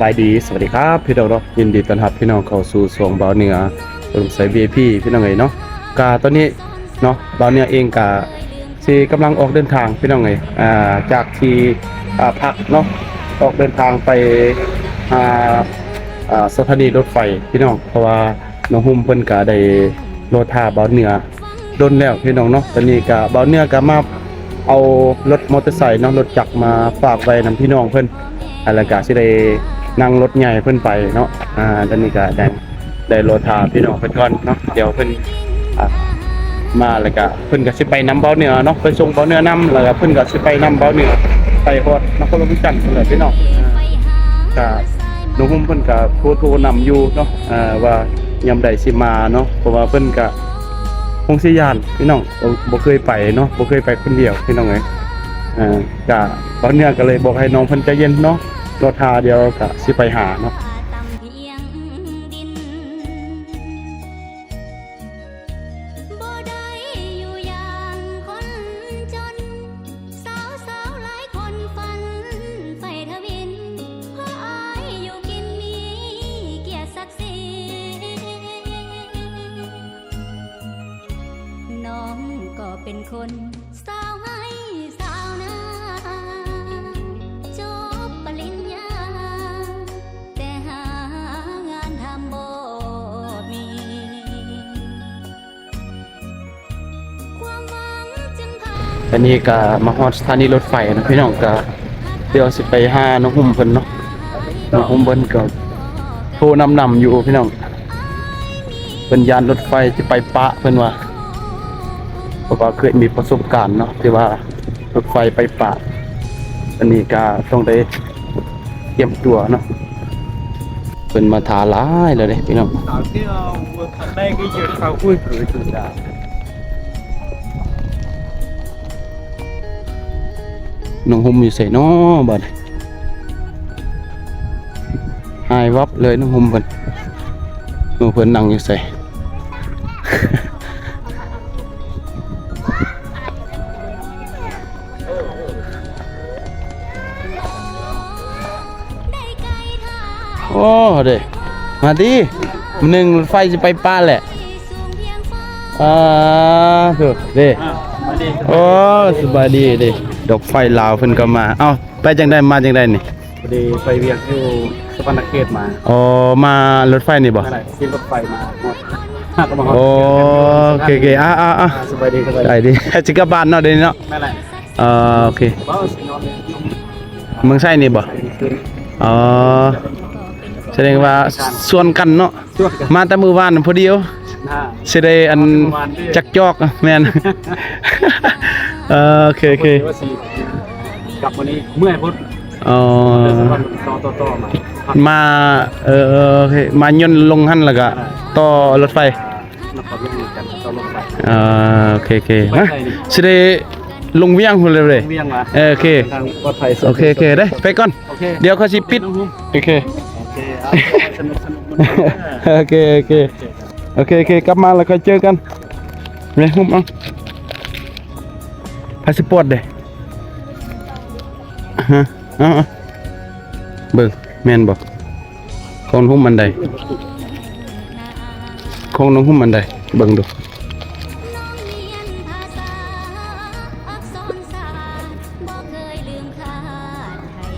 บายดีสวัสดีครับ พี่น้องเนาะยินดีต้อนรับพี่น้องเข้าสู่สวงเบาเหนือลงสาย VIP พี่น้องเอ๋ยเนาะกาตอนนี้เนาะเบาเหนือเองกาสิกำลังออกเดินทางพี่น้องเอ๋ยอ่าจากที่อ่าพักเนาะออกเดินทางไปอ่าอ่าสถานีรถไฟพี่น้องเพราะว่าน้องหุ่มเพิ่นก็ได้โลทาเบาเหนือโดนแล้วพี่น้องเนาะตอนนี้ก็เบาเหนือก็มาเอารถมอเตอร์ไซค์เนาะรถจักรมาฝากไว้นํพี่น้องเพิ่นอาแล้วก็สิได้ นั่งรถใหญ่เพิ่นไปเนาะอ่าตอนนี้ก็ได้ได้โลทาพี่น้องเพิ่นก่อนเนาะเดี๋ยวเพิ่นอะมาแล้วก็เพิ่นก็สิไปนำเบาเหนือเนาะไปส่งเบาเหนือนำแล้วก็เพิ่นก็สิไปนำเบาเหนือไปฮอดนครหลวงจันทน์เพิ่นแหละพี่น้องอ่าก็น้องหุ้มเพิ่นก็โทรโทรนำอยู่เนาะอ่าว่ายามใดสิมาเนาะเพราะว่าเพิ่นก็คงสิยานพี่น้องบ่เคยไปเนาะบ่เคยไปคนเดียวพี่น้องเอ้ยอ่าก็ตอนเนี้ยก็เลยบอกให้น้องเพิ่นใจเย็นเนาะ รถทาเดียวก็สิไปหาเนาะ อันนี้ก็มาฮอดสถานีรถไฟนะพี่น้องก็เดี๋ยวสิไปหาน้องหุ้มเพิ่นเนาะน้องหุ้มเพิ่นก็โทรนำนำอยู่พี่น้องเพิ่นยานรถไฟสิไปปะเพิ่นว่าเพราะว่าเคยมีประสบการณ์เนาะที่ว่ารถไฟไปปะ อันนี้ก็ต้องได้เตรียมตัวเนาะเพิ่นมาทาหลายแล้วเด้พี่น้อง น้องหุ่มอยู่ใส่น้อบัดหายวับเลยน้องหุ่มเพิ่นน้องเพิ่นนั่งอยู่ใส่ได้ไกลทางโอ้เด้มาดิหนึ่งไฟจะไปป้าแหละที่สูงเพียงฟ้าอ่าถูกเด้ Mà đi โอ้สบายดีเด้ ดอกไฟลาวเพิ่นก็มา เอ้าไปจังได้มาจังได้นี่ Đi quay việc như สปานาเกตมาอ๋อมารถไฟนี่บ่อะไรขึ้นรถไฟมาหมดหักก็มาฮอดโอ้โอเคโอเคอะอะอะสบายดีสบายได้ดิสิกลับบ้านเนาะเดี๋ยวนี้เนาะนั่นแหละเอ่อโอเคบ้าสินอนเลยเมืองไส้นี่บ่ขึ้นอ๋อแสดงว่าส่วนกันเนาะช่วยกันมาแต่มือวานพอเดียวหน้าสิได้อันจักจอกอะแม่น เออโอเคโอเคว่าสิกลับวันนี้เมื่อยพุทธอ๋อเดินสะพานต่อต่อต่อมามาเออเออโอเคมาย่นลงหั่นแล้วก็ต่อรถไฟนครลงกันต่อลงไปอ่าโอเคโอเคมาสิได้ลงเวียงพุ่นเลยเลยเวียงมาเออโอเคทางปลอดภัยโอเคโอเคได้ไปก่อนโอเคเดี๋ยวเขาสิปิดโอเคโอเคเอาสนุกสนุกมันโอเคโอเคโอเคโอเคกลับมาแล้วค่อยเจอกันเฮ้ยหุ้มเอา พาสปอร์ตเด้ฮะเอาเอาเบิ่งแม่นบ่ของหุ้มมันใดของน้องหุ้มมันใดเบิ่งดูน้องเรียนภาษาอักษรศาสตร์บ่เคยลืมคาดไทย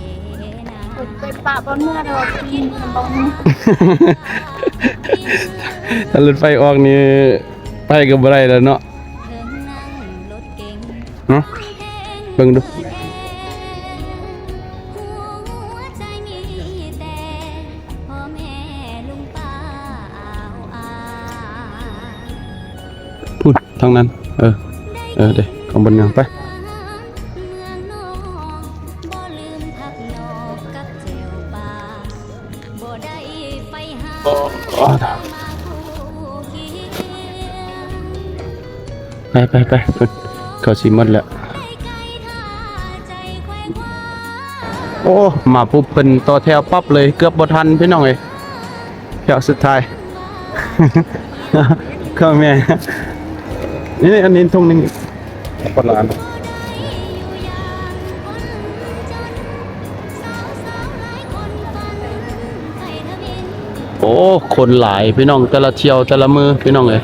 นาไปปะบนเมื่อเรากินบนถ้ารถไฟออกนี่ไปก็บ่ได้แล้วเนาะ เบิ่งดูพูดทางนั้น เออ เออเด้ข้างบนยังไปเมืองบนอกกับเจวป่าบ่ได้ไปหามไปไปไปเขาสิหมดแล้ว โอ้ มาปุ๊บเป็นต่อแถวปั๊บเลยเกือบบ่ทันพี่น้องเอ้ยแถวสุดท้ายเข้าแม่นี่อันนี้ทงหนึงปลานอยู่อย่างคนจนสาวสาวหลายคนฝันอ้ คนหลายพี่น้องแต่ละเที่ยวแต่ละมือพี่น้องเอ้ย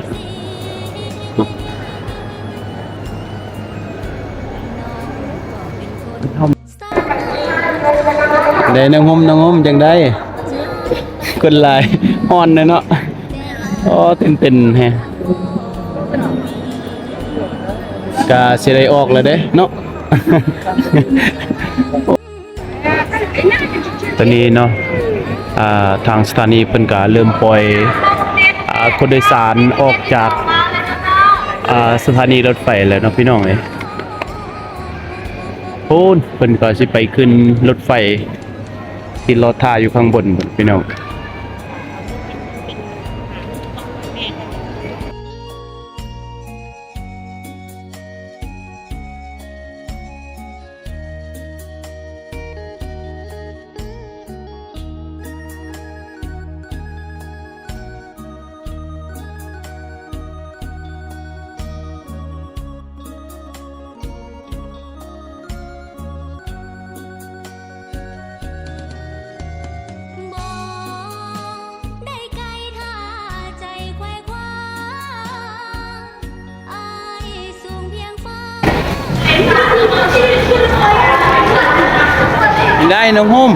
ได้นางงมนางงมจังได้คนหลายฮ้อนเลยเนาะอ๋อเต้นๆแฮะกาสิได้ออกแล้วเด้เนาะตอนนี้เนาะอ่าทางสถานีเพิ่นก็เริ่มปล่อยอ่าคนโดยสารออกจากอ่าสถานีรถไฟแล้วเนาะพี่น้องเอ้ยโอ้นเพิ่นก็สิไปขึ้นรถไฟ ที่รอท่าอยู่ข้างบนพี่น้อง ได้น้องหุ่ม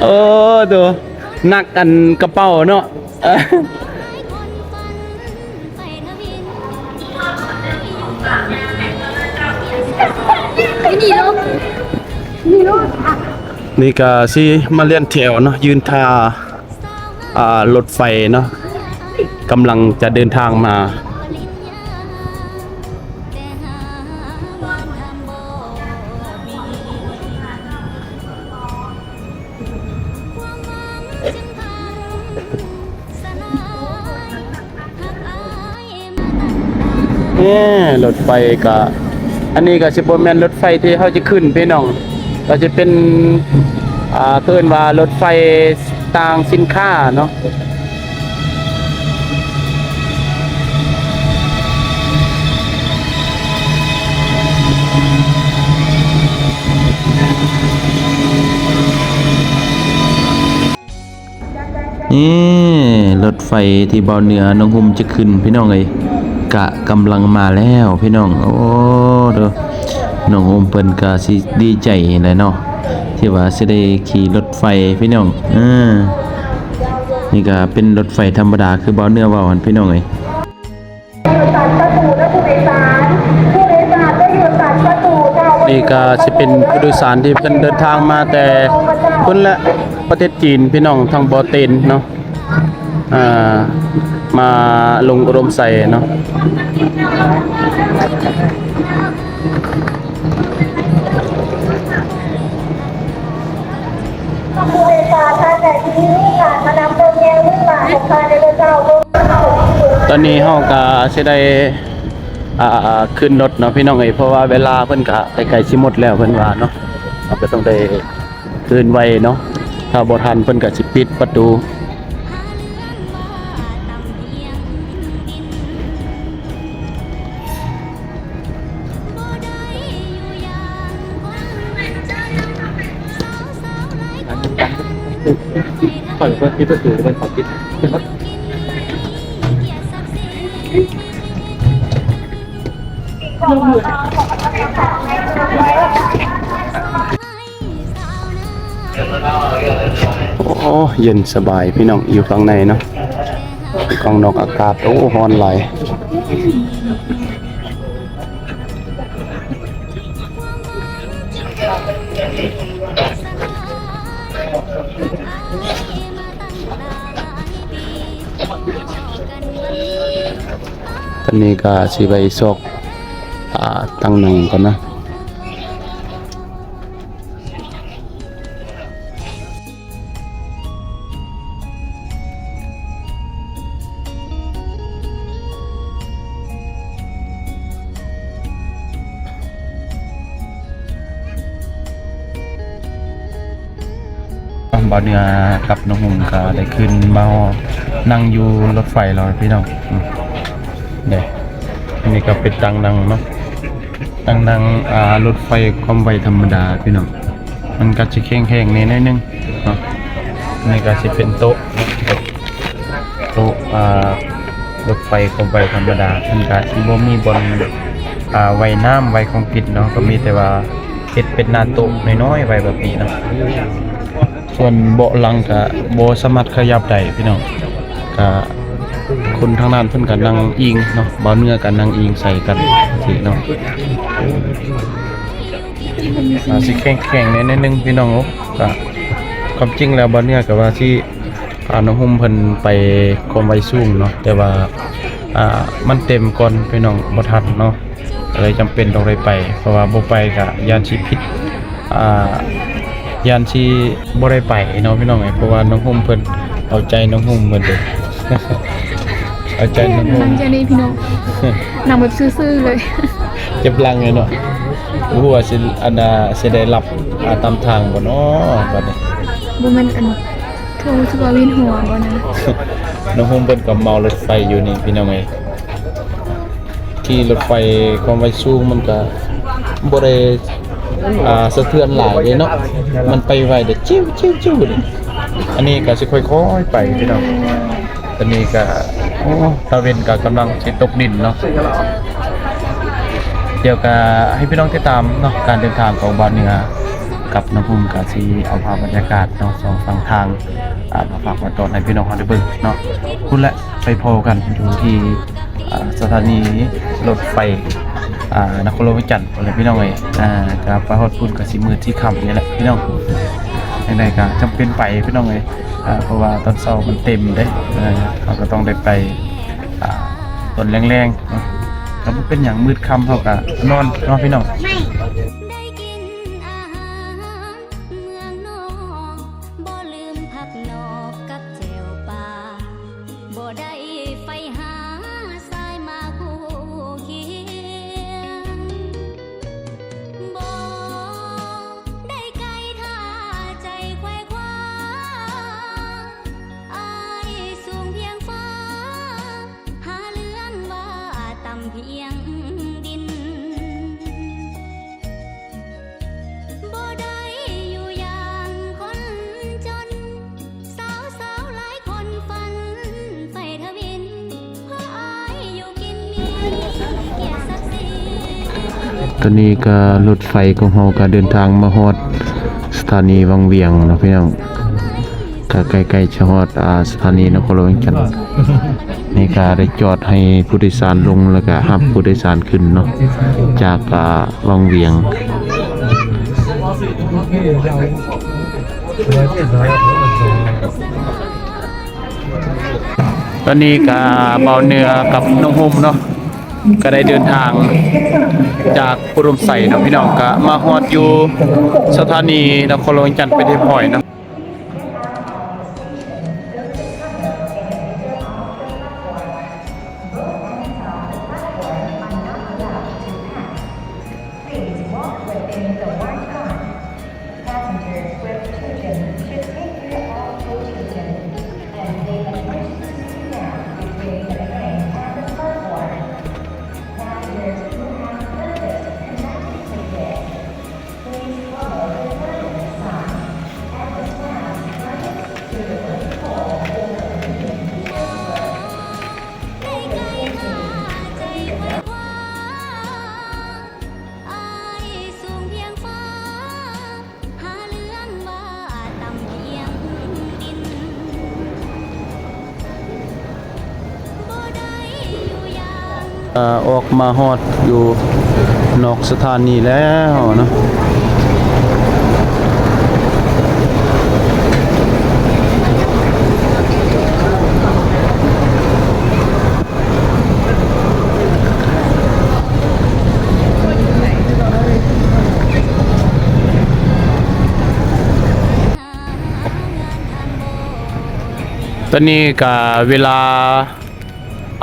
โอ้ตัวนักกันกระเป๋าเนาะเอ้อคนฝันไปทวินนี่ก็สิมาเลียนแถวเนาะยืนท่าอ่ารถไฟเนาะกำลังจะเดินทางมา นแหมรถไฟก็อันนี้ก็สิบ่แม่นรถไฟที่เขาจะขึ้นพี่น้อง ก็จะเป็นอ่าเพิ่นว่ารถไฟต่างสินค้าเนาะนี่รถไฟที่เบาเหนือน้องหุมจะขึ้นพี่น้องเอ้ย กะกำลังมาแล้วพี่น้อง โอ้เด้อน้องหุมเพิ่นก็สิดีใจแหละเนาะที่ว่าสิได้ขี่รถไฟพี่น้องอ่านี่ก็เป็นรถไฟธรรมดาคือเบาเนื้อเว้าหันพี่น้องเอ้ยตัดประตูแลยสารผู้โดยสารได้อยู่ตัดประตูค่ะนี่ก็สิเป็นผู้โดยสารที่เพิ่นเดินทางมาแต่คนละประเทศจีนพี่น้องทางบอเตนเนาะอ่า มาลงอุดมใส่เนาะผู้โดยสารท่านใดที่มีโอนนแนวมุ่งหมายของกาเดินเจ้าบนเขาตอนนี้เฮาก็สิได้อ่าขึ้นรถเนาะพี่น้องเอ้ยเพราะว่าเวลาเพิ่นก็ใกล้ๆสิหมดแล้วเพิ่นว่าเนาะเราก็ต้องได้ขึ้นไวเนาะถ้าบ่ทันเพิ่นก็สิปิดประตู ไปทำปล่อยเพิ่นปิดประตูเปิดกินเกียรติดโอ้เย็นสบายพี่น้องอยู่ข้างในเนาะข้างนอกอากาศโอ้ร้อนไหล ตอนนี้ก็สิไปซอกอ่าตั้งหนึ่งก่อนนะ บาเนือกับน้องหุ่มก็ได้ขึ้นมานั่งอยู่รถไฟแล้วพี่น้องเด้อันนี้ก็เป็นตังนังเนาะตังนังอ่ารถไฟความไวธรรมดาพี่น้องมันก็สิแข็งๆนิดนึงเนาะนี่ก็สิเป็นโต๊ะโต๊ะอ่ารถไฟของไปธรรมดามันก็สิบ่มีบนอ่าไวน้ำไว้ของกินเนาะก็มีแต่ว่าเฮ็ดเป็นหน้าโต๊ะน้อยๆไว้แบบนี้เนาะ ส่วนเบาะหลังก็บ่สามารถขยับได้พี่น้องก็คนทางนั้นเพิ่นก็นั่งอิงเนาะบ่าวเนื้อก็นั่งอิงใส่กันสิเนาะอาสิแข็งแข็งๆนิดนึงพี่น้องโอ้ก็ความจริงแล้วบ่เนี่ยก็ว่าที่อาน้องหุ่มเพิ่นไปความไวสูงเนาะแต่ว่าอ่ามันเต็มก่อนพี่น้องบ่ทันเนาะก็เลยจำเป็นต้องได้ไป เพราะว่าบ่ไปก็ยานสิผิดอ่า ยานสิบ่ได้ไปเนาะพี่น้องเอ้ยเพราะว่าน้องหุ่มเพิ่นเอาใจน้องหุ่มเพิ่นเด้อเอาใจน้องหุ่ม ใจนี่พี่น้องนำแบบซื่อๆเลยเจ็บลังเลยเนาะบ่ฮู้ว่าสิอันน่ะสิได้รับอ่าตามทางบ่เนาะบัดนี้ บ่แม่นอันโทรสกว่าวินหัวบ่นะน้องโฮมเปิ้นก็เมารถไฟอยู่นี่พี่น้องเอ้ยที่รถไฟความไวสูงมันก็บ่ได้ อ่าสะเทือนหลายเลยเนาะมันไปไวเด้จิ้วจิ้วจิ้วเลยอันนี้ก็สิค่อยๆไปพี่น้องตอนนี้ก็ตะเวนก็กำลังสิตกดินเนาะเดี๋ยวก็ให้พี่น้องติดตามเนาะการเดินทางของบ้านเหนือกับน้องภูมิก็สิเอาภาพบรรยากาศเนาะสองฝั่งทางมาฝากมาตอนให้พี่น้องเขาได้เบิ่งเนาะคุณและไปพอกันอยู่ที่สถานีรถไฟ อ่านักโลวิจันทร์อะไรพี่น้องเอ้ยอ่ากับไปฮอดพุ่นกับสีมือที่ค่ำนี่แหละพี่น้องยังไงก็จำเป็นไปพี่น้องเอ้ยอ่าเพราะว่าตอนเช้ามันเต็มเด้อ่าเราก็ต้องได้ไปอ่าตอนแรงๆเนาะก็บ่เป็นอย่างมืดค่ำเท่ากับนอนเนาะพี่น้อง ตอนนี้ก็รถไฟของเราก็เดินทางมาฮอดสถานีวังเวียงนะพี่น้องก็ใกล้ๆจะฮอดอ่าสถานีนครหลวงจันทร์นี่ก็ได้จอดให้ผู้โดยสารลงแล้วก็รับผู้โดยสารขึ้นเนาะจากอ่าวังเวียงตอนนี้ก็เบาเนื้อกับน้องโฮมเนาะ ก็ได้เดินทางจากปุรุมใส่เนาะพี่น้องก็มาฮอดอยู่สถานีนครหลวงจันทร์ไปที่พอยนะ อออกมาฮอดอยู่นอกสถานีแล้วเนาะตอนนี้ก็เวลา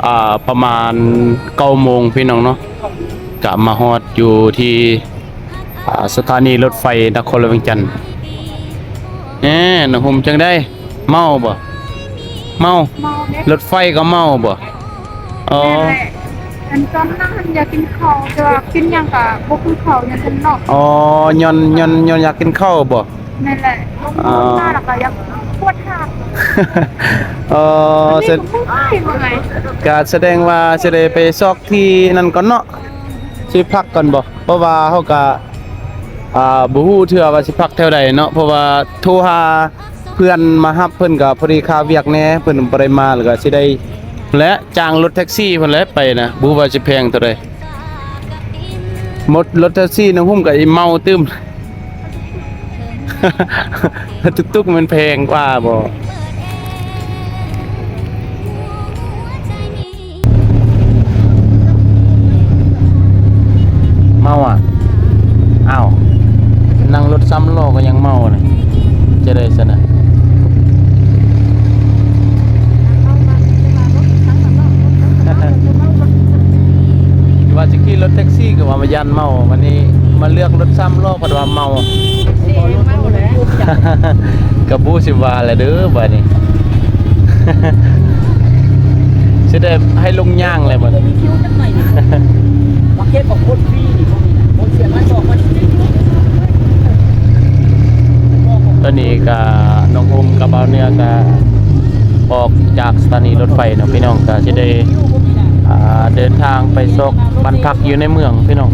อ่าประมาณเก้าโมงพี่น้องเนาะกะมาฮอดอยู่ที่อ่าสถานีรถไฟนครหลวงจันทร์แหน่นะผมจังได้ เมาบ่เมา เมาเด้รถไฟก็เมาบ่อ๋ออันตอนนั้นอยากกินข้าวแต่ว่ากินหยังก็บ่คือข้าวหยังซั่นเนาะอ๋อยอนยอนยอนอยากกินข้าวบ่ นั่นแหละลงอ๋อหน้าแล้วก็อยากป วดหางเออแสนี่ก็บ่ได้ว่าไงก็แสดงว่าสิได้ไปซอกที่นั่นก่อนเนาะสิพักก่อนบ่เพราะว่าเฮาก็อ่าบ่ฮู้เทื่อว่าสิพักแถวใดเนาะเพราะว่าโทรหาเพื่อนมารับเพิ่นก็พอดีค่าเวียกแหน่เพิ่นบ่ได้มาแล้วก็สิได้และจ้างรถแท็กซี่เพิ่นแหละไปนะบ่รู้ว่าสิแพงเท่าใดหมดรถแท็กซี่น้ำหุ่มก็อีเมาตึม ตุกๆมันแพงกว่าบ่ ว่าแหละเด้อบัดนี้สิได้ให้ลงย่างเลยบัดนี้คิ้วจังหน่อยดิมาเก็ตของโคตรฟรีนี่พวกนี้นะโคตรเสียมาสองมันตอนนี้ก็น้องโอมกับเบาเนื้อก็ออกจากสถานีรถไฟเนาะพี่น้องก็จะได้อ่าเดินทางไปซอกบ้านพักอยู่ในเมืองพี่น้อง